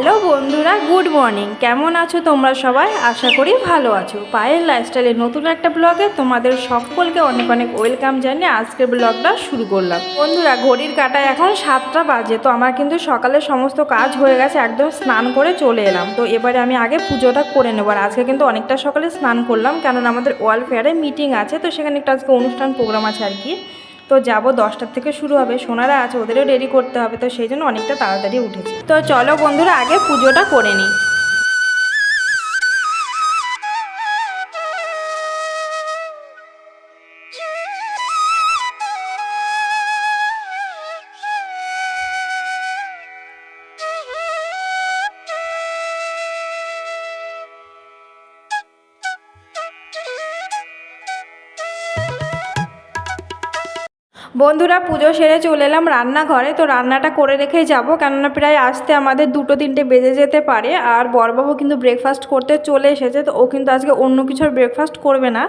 Hello বন্ধুরা, good morning. কেমন আছো তোমরা সবাই? আশা করি ভালো আছো। পায়ের লাইফস্টাইলের নতুন একটা ব্লগে তোমাদের সকলকে অনেক অনেক ওয়েলকাম জানিয়ে আজকের ব্লগটা শুরু করলাম। বন্ধুরা, ঘড়ির কাটায় এখন সাতটা বাজে, তো আমার কিন্তু সকালে সমস্ত কাজ হয়ে গেছে, একদম স্নান করে চলে এলাম। তো এবারে আমি আগে পুজোটা করে নেব, আর আজকে কিন্তু অনেকটা সকালে স্নান করলাম, কেননা আমাদের ওয়ালফেয়ারে মিটিং আছে, তো সেখানে একটা আজকে অনুষ্ঠান প্রোগ্রাম আছে আর কি। তো যাব দশটার থেকে শুরু হবে। সোনারা আছে, ওদেরও রেডি করতে হবে, তো সেই জন্য অনেকটা তাড়াতাড়ি উঠেছি। তো চলো বন্ধুরা, আগে পুজোটা করে নিই। বন্ধুরা, পুজো সেরে চলে এলাম রান্নাঘরে। তো রান্নাটা করে রেখেই যাব, কেননা প্রায় আসতে আমাদের দুটো তিনটে বেজে যেতে পারে। আর বরবাবু কিন্তু ব্রেকফাস্ট করতে চলে এসেছে, তো ও কিন্তু আজকে অন্য কিছুর ব্রেকফাস্ট করবে না।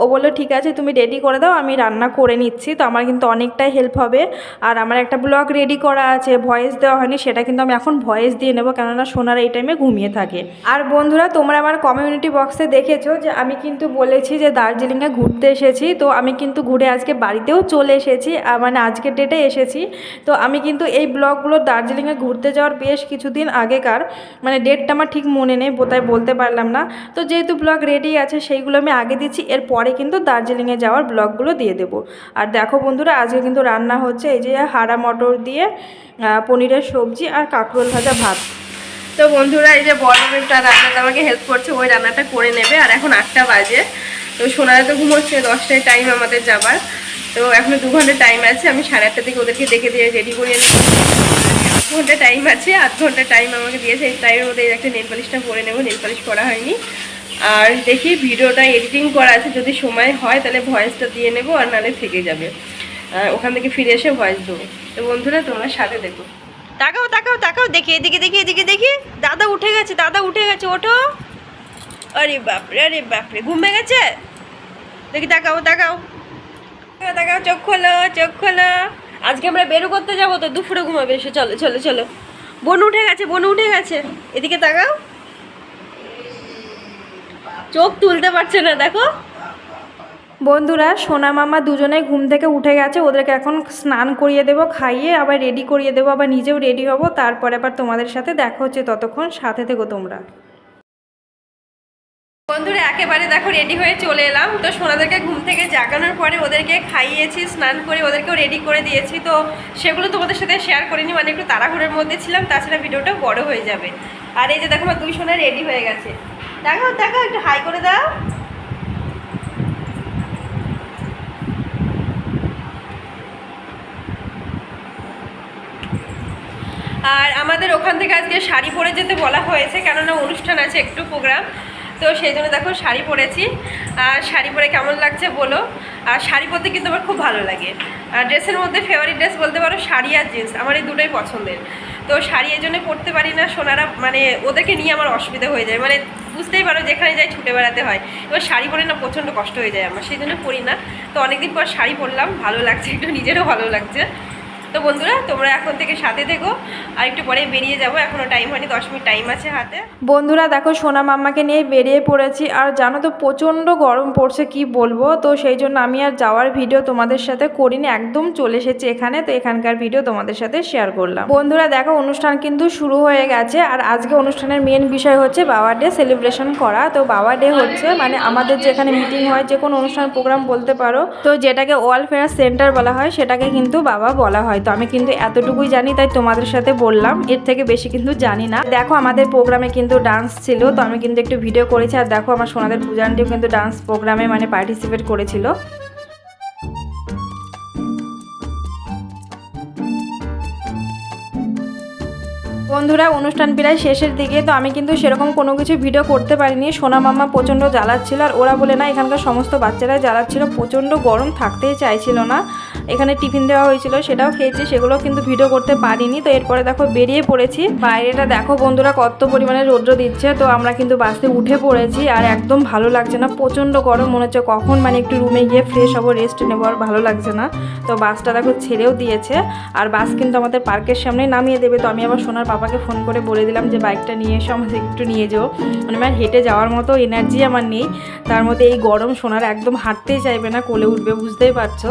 ও বলল, ঠিক আছে, তুমি রেডি করে দাও, আমি রান্না করে নিচ্ছি। তো আমার কিন্তু অনেকটাই হেল্প হবে। আর আমার একটা ব্লগ রেডি করা আছে ভয়েস দেওয়া হয়নি, সেটা কিন্তু আমি এখন ভয়েস দিয়ে নেব, কেননা সোনার এই টাইমে ঘুমিয়ে থাকে। আর বন্ধুরা, তোমরা আমার কমিউনিটি বক্সে দেখেছ যে, আমি কিন্তু বলেছি যে, দার্জিলিংয়ে ঘুরতে এসেছি, তো আমি কিন্তু ঘুরে আজকে বাড়িতেও চলে এসেছি। আহ, মানে আজকের ডেটে এসেছি। তো আমি কিন্তু এই ব্লগগুলো দার্জিলিংয়ে ঘুরতে যাওয়ার বেশ কিছুদিন আগেকার মানে ডেটটা আমার ঠিক মনে নেই বোধহয় বলতে পারলাম না। তো যেহেতু ব্লগ রেডি আছে সেইগুলো আমি আগে দিচ্ছি এরপরে কিন্তু দার্জিলিংয়ে যাওয়ার ব্লগগুলো দিয়ে দেবো। আর দেখো বন্ধুরা আজকে কিন্তু রান্না হচ্ছে এই যে হারা মটর দিয়ে পনিরের সবজি আর কাঁকরোল ভাজা ভাত। তো বন্ধুরা এই যে বড় রান্নাটা আমাকে হেল্প করছে ওই রান্নাটা করে নেবে। আর এখন আটটা বাজে তো সোনারা তো ঘুমোচ্ছে দশটায় টাইম আমাদের যাবার। তো এখনও দু ঘণ্টা টাইম আছে, আমি সাড়ে আটটা থেকে ওদেরকে দেখে দিয়ে রেডি করিয়ে নেব আধ ঘণ্টা টাইম আছে, আধ ঘণ্টা টাইম আমাকে দিয়েছে এই মধ্যে একটা নেল পালিশটা পরে নেব নেল পালিশ করা হয়নি। আর দেখি ভিডিওটা এডিটিং করা আছে, যদি সময় হয় তাহলে ভয়েসটা দিয়ে নেব, আর নাহলে থেকে যাবে। ওখান থেকে ফিরে এসে ভয়েস দেবো। তো বন্ধুরা, তোমরা সাথে দেখো। তাকাও তাকাও তাকাও, দেখি, এদিকে দেখি এদিকে, দেখি। দাদা উঠে গেছে, দাদা উঠে গেছে, ওঠো। আরে বাপরে আরে বাপরে, ঘুমে গেছে দেখি, তাকাও তাকাও। তাকাও চোখ খোলো চোখ খোলো। আজকে আমরা বেরো করতে যাব তো, দুপুরে ঘুমাবে এসে, চলো চলো চলো। বোন উঠে গেছে, বোন উঠে গেছে। এদিকে তাকাও। চোখ তুলতে পারছে না, দেখো। বন্ধুরা, সোনা মামা দুজনে ঘুম থেকে উঠে গেছে, ওদেরকে এখন স্নান করিয়ে দেবো, খাইয়ে, আবার রেডি করিয়ে দেবো, আবার নিজেও রেডি হব, তারপরে আবার তোমাদের সাথে দেখা হচ্ছে ততক্ষণ, সাথে থেকো তোমরা। বন্ধুরা, একেবারে দেখো রেডি হয়ে চলে এলাম। তো সোনাদেরকে ঘুম থেকে জাগানোর পরে ওদেরকে খাইয়েছি, স্নান করে ওদেরকেও রেডি করে দিয়েছি। তো সেগুলো তোমাদের সাথে শেয়ার করিনি মানে একটু তাড়াহুড়োর মধ্যে ছিলাম, তাছাড়া ভিডিওটা বড় হয়ে যাবে। আর এই যে দেখো আমার দুই সোনা রেডি হয়ে গেছে। দেখো দেখো, একটু হাই করে দাও। আর আমাদের ওখান থেকে আজকে শাড়ি পরে যেতে বলা হয়েছে, কেননা অনুষ্ঠান আছে, একটু প্রোগ্রাম তো সেই জন্য দেখো শাড়ি পরেছি। আর শাড়ি পরে কেমন লাগছে বলো? আর শাড়ি পরতে কিন্তু আমার খুব ভালো লাগে। আর ড্রেসের মধ্যে ফেভারিট ড্রেস বলতে পারো, শাড়ি আর জিন্স আমার এই দুটোই পছন্দের। তো শাড়ি এই জন্য পরতে পারি না, সোনারা মানে ওদেরকে নিয়ে আমার অসুবিধা হয়ে যায়। মানে বুঝতেই পারো যেখানে যাই ছুটে বেড়াতে হয়। এবার শাড়ি পরে না প্রচণ্ড কষ্ট হয়ে যায় আমার, সেই জন্য পরি না। তো অনেকদিন পর শাড়ি পরলাম, ভালো লাগছে, একটু নিজেরও ভালো লাগছে। তো বন্ধুরা, তোমরা এখন থেকে সাথে থেকো। আর একটু পরে বেরিয়ে যাব। এখনও টাইম হয়নি, দশ মিনিট টাইম আছে হাতে। বন্ধুরা, দেখো সোনা মাম্মাকে নিয়ে বেরিয়ে পড়েছি। আর জানো তো, প্রচণ্ড গরম পড়ছে, কি বলব? তো সেই জন্য আমি আর যাওয়ার ভিডিও তোমাদের সাথে করিনি, একদম চলে এসেছি এখানে। তো এখানকার ভিডিও তোমাদের সাথে শেয়ার করলাম। বন্ধুরা, দেখো, অনুষ্ঠান কিন্তু শুরু হয়ে গেছে। আর আজকে অনুষ্ঠানের মেন বিষয় হচ্ছে বাবা ডে সেলিব্রেশন করা। তো বাবা ডে হচ্ছে মানে আমাদের যেখানে মিটিং হয়, যে কোনো অনুষ্ঠান প্রোগ্রাম বলতে পারো। তো যেটাকে ওয়ালফেয়ার সেন্টার বলা হয়, সেটাকে কিন্তু বাবা বলা হয়। তো আমি কিন্তু এতটুকুই জানি, তাই তোমাদের সাথে বললাম। এর থেকে বেশি কিন্তু জানি না। দেখো, আমাদের প্রোগ্রামে কিন্তু ডান্স ছিল, তো আমি কিন্তু একটু ভিডিও করেছি। আর দেখো, আমার সোনাদের পূজানটিও কিন্তু ডান্স প্রোগ্রামে মানে পার্টিসিপেট করেছিল। বন্ধুরা, অনুষ্ঠান প্রায় শেষের দিকে, তো আমি কিন্তু সেরকম কোনো কিছু ভিডিও করতে পারিনি। সোনা মাম্মা প্রচণ্ড জ্বালাচ্ছিল, আর ওরা বলে, না, এখানকার সমস্ত বাচ্চারাই জ্বালাচ্ছিল, প্রচণ্ড গরম, থাকতেই চাইছিল না। এখানে টিফিন দেওয়া হয়েছিল, সেটাও খেয়েছি সেগুলো কিন্তু ভিডিও করতে পারিনি। তো এরপরে দেখো বেরিয়ে পড়েছি। বাইরেটা দেখো বন্ধুরা কত পরিমাণে রৌদ্র দিচ্ছে। তো আমরা কিন্তু বাসে উঠে পড়েছি আর একদম ভালো লাগছে না, প্রচণ্ড গরম মনে হচ্ছে। কখন মানে একটু রুমে গিয়ে ফ্রেশ হব রেস্ট নেব আর ভালো লাগছে না। তো বাসটা দেখো ছেড়েও দিয়েছে। আর বাস কিন্তু আমাদের পার্কের সামনে নামিয়ে দেবে। তো আমি আবার সোনার পাপাকে ফোন করে বলে দিলাম যে, বাইকটা নিয়ে এসো, আমাদের একটু নিয়ে যেও। মানে আমার হেঁটে যাওয়ার মতো এনার্জি আমার নেই। তার মধ্যে এই গরম সোনার একদম হাঁটতেই চাইবে না, কোলে উঠবে, বুঝতেই পারছ।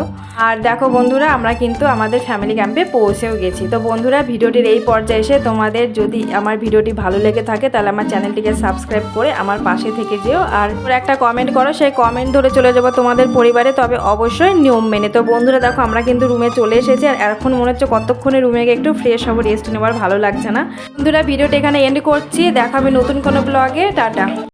আর দেখো বন্ধুরা, আমরা কিন্তু আমাদের ফ্যামিলি ক্যাম্পে পৌঁছেও গেছি। তো বন্ধুরা, ভিডিওটির এই পর্যায়ে এসে তোমাদের যদি আমার ভিডিওটি ভালো লেগে থাকে, তাহলে আমার চ্যানেলটিকে সাবস্ক্রাইব করে আমার পাশে থেকে যেও। আর একটা কমেন্ট করো, সেই কমেন্ট ধরে চলে যাব তোমাদের পরিবারে, তবে অবশ্যই নিয়ম মেনে। তো বন্ধুরা, দেখো, আমরা কিন্তু রুমে চলে এসেছি, আর এখন মনে হচ্ছে কতক্ষণে রুমে গিয়ে একটু ফ্রেশ হব রেস্ট নেওয়ার ভালো লাগছে না। বন্ধুরা, ভিডিওটা এখানে এন্ড করছি, দেখাবে নতুন কোনো ব্লগে টাটা।